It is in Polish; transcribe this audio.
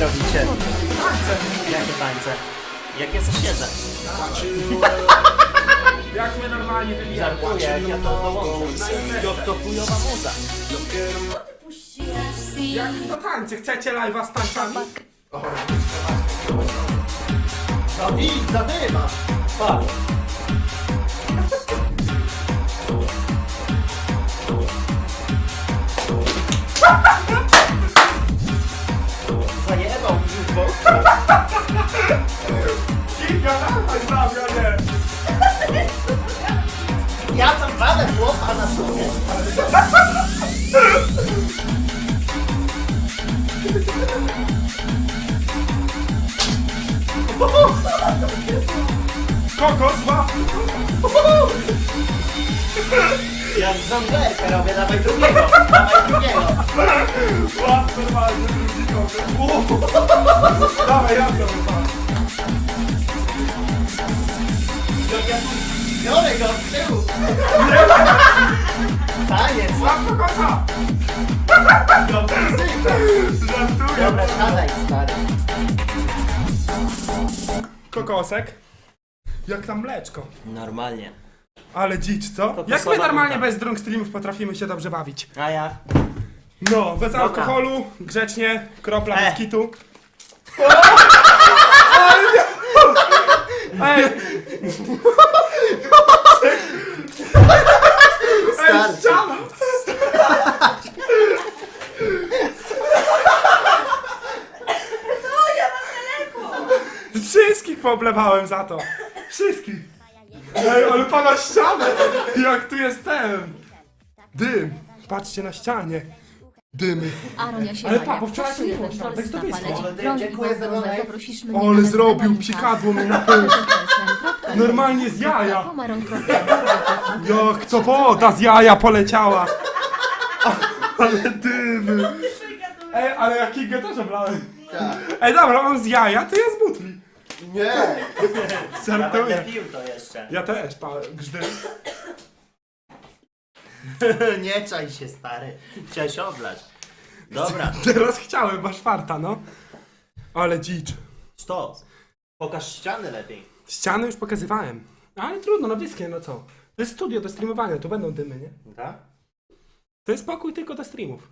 tańczycie? Jakie tańce? Jakie coś siedzę? Jak my normalnie wybijamy? Żartuję, jak ja to dołączę. Jak to chujowa muza. Jak to tańce? Chcecie live'a z tańcami? No widz, zadyma. Patrz. Zajebał Ja tam walę chłopa na sobie. Kokos, łap! Jak żonglerkę robię, dawaj drugiego, dawaj drugiego. Łap normalnie, drugi kokos. Dawaj, ja to wypadam. Biorę go z tyłu. Taniec. Łap! Dobra, muzyka. Żartuję. Dobra, siadaj stary. Kokosek. Jak tam mleczko. Normalnie. Ale dzicz, co? Jak my normalnie bez drunk streamów potrafimy się dobrze bawić? A ja? No, bez alkoholu, grzecznie, kropla E. biskitu. Ej! Wszystkich pooblewałem za to. Wszystkich. Ej, ale pana ścianę! Jak tu jest ten! Dym! Patrzcie na ścianie. Dymy. Aronia się Ale ma, pa, jak bo wczoraj poczuje nie było tak to wyszło. Ale dziękuję za mnie zrobił psikadło mi na pół. Normalnie z jaja. Jak to woda z jaja poleciała. Ale dymy. Ej, ale ja Kingę też oblałem. Ej, dobra, on z jaja, to ja z butli. Nie. Ja będę Żartuję. pił to jeszcze. Ja też, pa, grzdy. Nie czaj się stary. Chciałeś oblać. Dobra, Teraz chciałem, masz farta, no. Ale dzicz. stop. Pokaż ściany lepiej. Ściany już pokazywałem. Ale trudno, no wyschnie, no co. To jest studio do streamowania, tu będą dymy, nie? Tak? To jest pokój tylko do streamów.